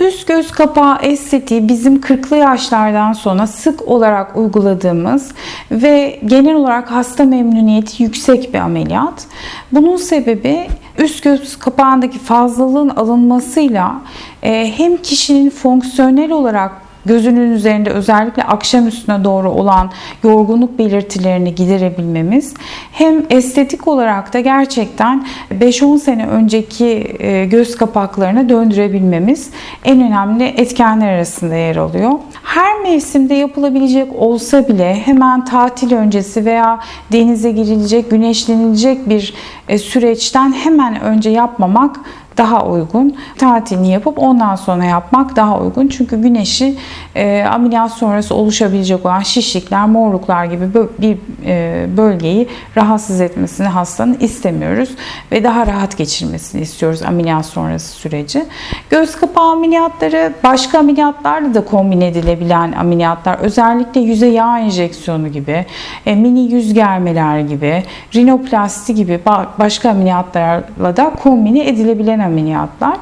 Üst göz kapağı estetiği bizim 40'lı yaşlardan sonra sık olarak uyguladığımız ve genel olarak hasta memnuniyeti yüksek bir ameliyat. Bunun sebebi üst göz kapağındaki fazlalığın alınmasıyla e, hem kişinin fonksiyonel olarak gözünün üzerinde özellikle akşam üstüne doğru olan yorgunluk belirtilerini giderebilmemiz hem estetik olarak da gerçekten 5-10 sene önceki e, göz kapaklarına döndürebilmemiz en önemli etkenler arasında yer alıyor. Her mevsimde yapılabilecek olsa bile hemen tatil öncesi veya denize girilecek, güneşlenilecek bir e, süreçten hemen önce yapmamak daha uygun. Tatilini yapıp ondan sonra yapmak daha uygun. Çünkü güneşi e, ameliyat sonrası oluşabilecek olan şişlikler, morluklar gibi bir e, bölgeyi rahatsız etmesini hastanın istemiyoruz ve daha rahat geçirmesini istiyoruz ameliyat sonrası süreci. Göz kapağı ameliyatları başka ameliyatlarla da kombin edilebilen ameliyatlar. Özellikle yüze yağ enjeksiyonu gibi, e, mini yüz germeler gibi, rinoplasti gibi ba- başka ameliyatlarla da kombine edilebilen ameliyatlar.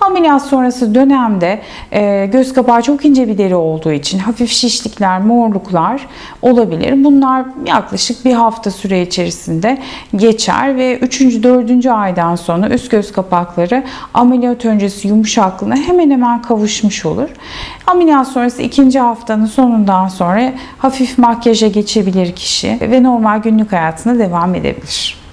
Ameliyat sonrası dönemde e, göz kapağı çok ince bir deri olduğu için hafif şişlikler, morluklar olabilir. Bunlar yaklaşık bir hafta süre içerisinde geçer ve 3. 4. aydan sonra üst göz kapakları ameliyat öncesi yumuşaklığına hemen hemen kavuşmuş olur. Ameliyat sonrası ikinci haftanın sonundan sonra hafif makyaja geçebilir kişi ve normal günlük hayatına devam edebilir.